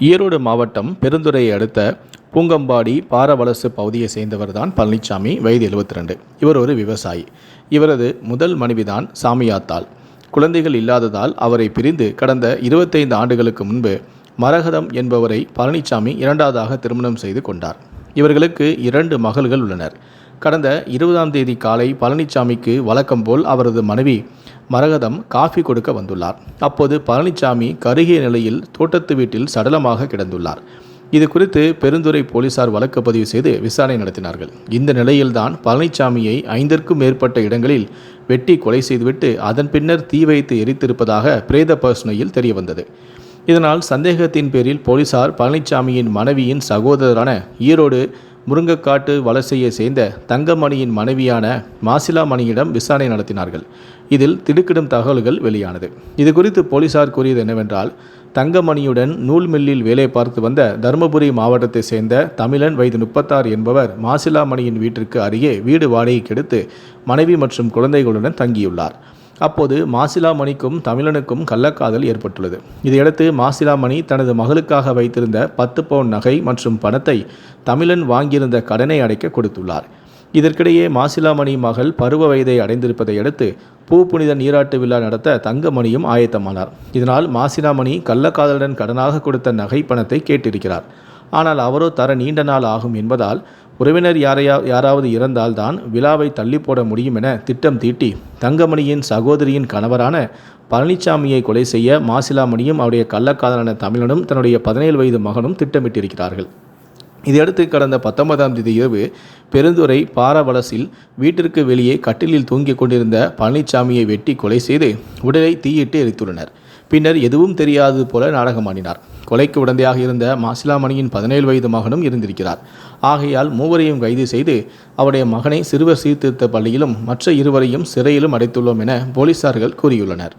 ஈரோடு மாவட்டம் பெருந்துறையை அடுத்த பூங்கம்பாடி பாரவலசு பகுதியை சேர்ந்தவர் தான் பழனிசாமி வயது 72 ரெண்டு இவர் ஒரு விவசாயி. இவரது முதல் மனைவிதான் சாமியாத்தாள். குழந்தைகள் இல்லாததால் அவரை பிரிந்து கடந்த 25 ஆண்டுகளுக்கு முன்பு மரகதம் என்பவரை பழனிசாமி இரண்டாவதாக திருமணம் செய்து கொண்டார். இவர்களுக்கு இரண்டு மகள்கள் உள்ளனர். கடந்த இருபதாம் தேதி காலை பழனிசாமிக்கு வழக்கம் போல் அவரது மனைவி மரகதம் காஃபி கொடுக்க வந்துள்ளார். அப்போது பழனிசாமி கருகிய நிலையில் தோட்டத்து வீட்டில் சடலமாக கிடந்துள்ளார். இது குறித்து பெருந்துறை போலீசார் வழக்கு பதிவு செய்து விசாரணை நடத்தினார்கள். இந்த நிலையில்தான் பழனிசாமியை ஐந்திற்கும் மேற்பட்ட இடங்களில் வெட்டி கொலை செய்துவிட்டு அதன் பின்னர் தீ வைத்து எரித்திருப்பதாக பிரேத பரிசோதனையில் தெரியவந்தது. இதனால் சந்தேகத்தின் பேரில் போலீசார் பழனிசாமியின் மனைவியின் சகோதரரான ஈரோடு முருங்கக்காட்டு வலசையை சேர்ந்த தங்கமணியின் மனைவியான மாசிலாமணியிடம் விசாரணை நடத்தினார்கள். இதில் திடுக்கிடும் தகவல்கள் வெளியானது. இது குறித்து போலீசார் கூறியது என்னவென்றால் தங்கமணியுடன் நூல் மில்லில் வேலை பார்த்து வந்த தருமபுரி மாவட்டத்தை சேர்ந்த தமிழன் வயது முப்பத்தாறு என்பவர் மாசிலாமணியின் வீட்டிற்கு அருகே வீடு வாடகைக்கு எடுத்து மனைவி மற்றும் குழந்தைகளுடன் தங்கியுள்ளார். அப்போது மாசிலாமணிக்கும் தமிழனுக்கும் கள்ளக்காதல் ஏற்பட்டுள்ளது. இதையடுத்து மாசிலாமணி தனது மகளுக்காக வைத்திருந்த பத்து பவுன் நகை மற்றும் பணத்தை தமிழன் வாங்கியிருந்த கடனை அடைக்க கொடுத்துள்ளார். இதற்கிடையே மாசிலாமணி மகள் பருவ வயதை அடைந்திருப்பதை அடுத்து பூ புனித நீராட்டு விழா நடத்த தங்கமணியும் ஆயத்தமானார். இதனால் மாசிலாமணி கள்ளக்காதலுடன் கடனாக கொடுத்த நகை பணத்தை கேட்டிருக்கிறார். ஆனால் அவரோ தர நீண்ட நாள் ஆகும் என்பதால் உறவினர் யாரையா யாராவது இறந்தால் தான் விழாவை தள்ளி போட முடியும் என திட்டம் தீட்டி தங்கமணியின் சகோதரியின் கணவரான பழனிசாமியை கொலை செய்ய மாசிலாமணியும் அவருடைய கள்ளக்காதலான தமிழனும் தன்னுடைய பதினேழு வயது மகனும் திட்டமிட்டிருக்கிறார்கள். இதையடுத்து கடந்த பத்தொன்பதாம் தேதி இரவு பெருந்துறை பாரவலசில் வீட்டிற்கு வெளியே கட்டிலில் தூங்கிக் கொண்டிருந்த பழனிசாமியை வெட்டி கொலை செய்து உடலை தீயிட்டு எரித்துள்ளனர். பின்னர் எதுவும் தெரியாதது போல நாடகமாடினார். கொலைக்கு உடந்தையாக இருந்த மாசிலாமணியின் பதினேழு வயது மகனும் இருந்திருக்கிறார். ஆகையால் மூவரையும் கைது செய்து அவருடைய மகனை சிறுவர் சீர்திருத்த பள்ளியிலும் மற்ற இருவரையும் சிறையிலும் அடைத்துள்ளோம் என போலீசார்கள் கூறியுள்ளனர்.